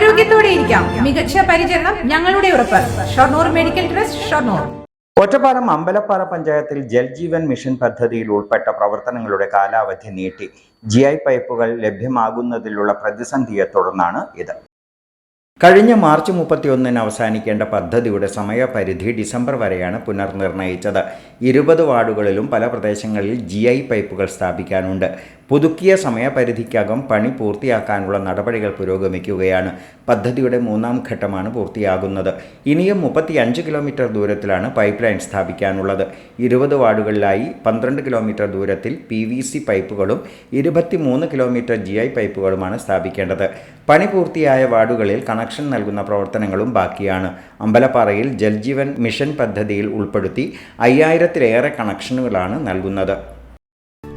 ആരോഗ്യത്തോടെ ഇരിക്കാം മികച്ച പരിചരണം ഞങ്ങളുടെ ഉറപ്പ്. Shoranur medical trust Shoranur. Ottapalam Ambalappara പഞ്ചായത്തിൽ ജൽജീവൻ മിഷൻ പദ്ധതിയിൽ ഉൾപ്പെട്ട പ്രവർത്തനങ്ങളുടെ കാലാവധി നീട്ടി. ജി ഐ പൈപ്പുകൾ ലഭ്യമാകുന്നതിലുള്ള പ്രതിസന്ധിയെ തുടർന്നാണ് ഇത്. കഴിഞ്ഞ മാർച്ച് മുപ്പത്തിയൊന്നിന് അവസാനിക്കേണ്ട പദ്ധതിയുടെ സമയപരിധി ഡിസംബർ വരെയാണ് പുനർനിർണയിച്ചത്. ഇരുപത് വാർഡുകളിലും പല പ്രദേശങ്ങളിൽ ജി ഐ പൈപ്പുകൾ സ്ഥാപിക്കാനുണ്ട്. പുതുക്കിയ സമയപരിധിക്കകം പണി പൂർത്തിയാക്കാനുള്ള നടപടികൾ പുരോഗമിക്കുകയാണ്. പദ്ധതിയുടെ മൂന്നാം ഘട്ടമാണ് പൂർത്തിയാകുന്നത്. ഇനിയും മുപ്പത്തിയഞ്ച് കിലോമീറ്റർ ദൂരത്തിലാണ് പൈപ്പ് ലൈൻ സ്ഥാപിക്കാനുള്ളത്. ഇരുപത് വാർഡുകളിലായി പന്ത്രണ്ട് കിലോമീറ്റർ ദൂരത്തിൽ പി വി സി പൈപ്പുകളും ഇരുപത്തിമൂന്ന് കിലോമീറ്റർ ജി ഐ പൈപ്പുകളുമാണ് സ്ഥാപിക്കേണ്ടത്. പണി പൂർത്തിയായ വാർഡുകളിൽ കണക്ഷൻ നൽകുന്ന പ്രവർത്തനങ്ങളും ബാക്കിയാണ്. അമ്പലപ്പാറയിൽ ജൽജീവൻ മിഷൻ പദ്ധതിയിൽ ഉൾപ്പെടുത്തി അയ്യായിരത്തിലേറെ കണക്ഷനുകളാണ് നൽകുന്നത്.